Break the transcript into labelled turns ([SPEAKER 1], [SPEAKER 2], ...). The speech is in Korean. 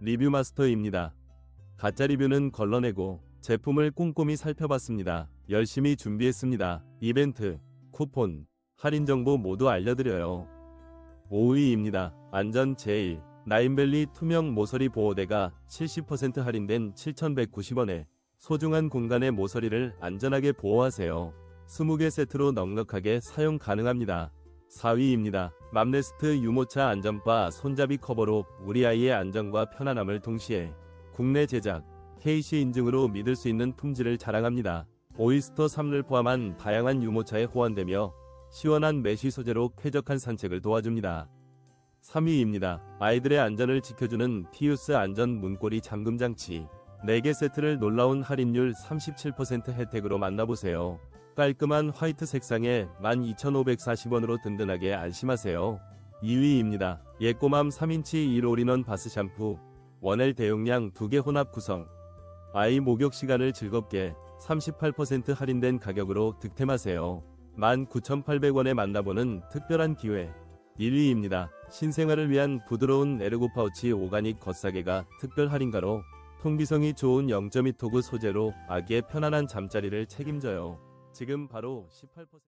[SPEAKER 1] 리뷰 마스터입니다. 가짜 리뷰는 걸러내고 제품을 꼼꼼히 살펴봤습니다. 열심히 준비했습니다. 이벤트, 쿠폰, 할인 정보 모두 알려드려요. 5위입니다. 안전 제일. 나인벨리 투명 모서리 보호대가 70% 할인된 7,190원에 소중한 공간의 모서리를 안전하게 보호하세요. 20개 세트로 넉넉하게 사용 가능합니다. 4위입니다. 맘네스트 유모차 안전바 손잡이 커버로 우리 아이의 안전과 편안함을 동시에 국내 제작, KC 인증으로 믿을 수 있는 품질을 자랑합니다. 오이스터 3를 포함한 다양한 유모차에 호환되며 시원한 메쉬 소재로 쾌적한 산책을 도와줍니다. 3위입니다. 아이들의 안전을 지켜주는 티우스 안전 문고리 잠금 장치. 4개 세트를 놀라운 할인율 37% 혜택으로 만나보세요. 깔끔한 화이트 색상에 12,540원으로 든든하게 안심하세요. 2위입니다. 예꼬맘 3인치 1올인원 바스 샴푸. 원L 대용량 2개 혼합 구성. 아이 목욕 시간을 즐겁게 38% 할인된 가격으로 득템하세요. 19,800원에 만나보는 특별한 기회. 1위입니다. 신생아를 위한 부드러운 에르고 파우치 오가닉 겉사계가 특별 할인가로 통기성이 좋은 0.2 토그 소재로 아기의 편안한 잠자리를 책임져요. 지금 바로 18%